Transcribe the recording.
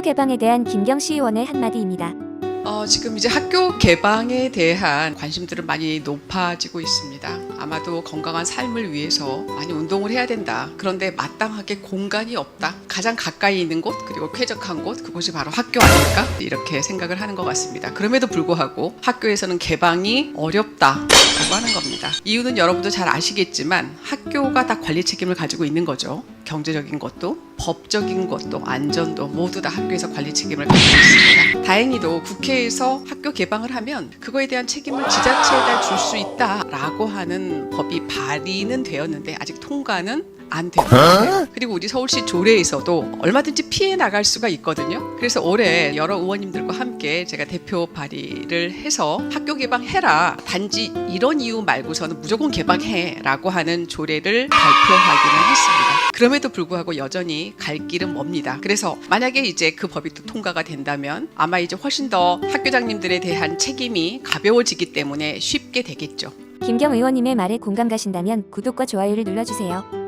학교 개방에 대한 김경 시 의원의 한마디입니다. 어, 지금 이제 학교 개방에 대한 관심들은 많이 높아지고 있습니다. 아마도 건강한 삶을 위해서 많이 운동을 해야 된다. 그런데 마땅하게 공간이 없다. 가장 가까이 있는 곳, 그리고 쾌적한 곳, 그곳이 바로 학교 아닐까? 이렇게 생각을 하는 것 같습니다. 그럼에도 불구하고 학교에서는 개방이 어렵다 라고 하는 겁니다. 이유는 여러분도 잘 아시겠지만 학교가 다 관리 책임을 가지고 있는 거죠. 경제적인 것도, 법적인 것도, 안전도 모두 다 학교에서 관리 책임을 가지고 있습니다. 다행히도 국회에서 학교 개방을 하면 그거에 대한 책임을 지자체에다 줄 수 있다라고 하는 법이 발의는 되었는데 아직 통과는 안 되고 그리고 우리 서울시 조례에서도 얼마든지 피해 나갈 수가 있거든요. 그래서 올해 여러 의원님들과 함께 제가 대표 발의를 해서 학교 개방해라. 단지 이런 이유 말고서는 무조건 개방해라고 하는 조례를 발표하기는 했습니다. 그럼에도 불구하고 여전히 갈 길은 멉니다. 그래서 만약에 이제 그 법이 또 통과가 된다면 아마 이제 훨씬 더 학교장님들에 대한 책임이 가벼워지기 때문에 쉽게 되겠죠. 김경 의원님의 말에 공감 가신다면 구독과 좋아요를 눌러주세요.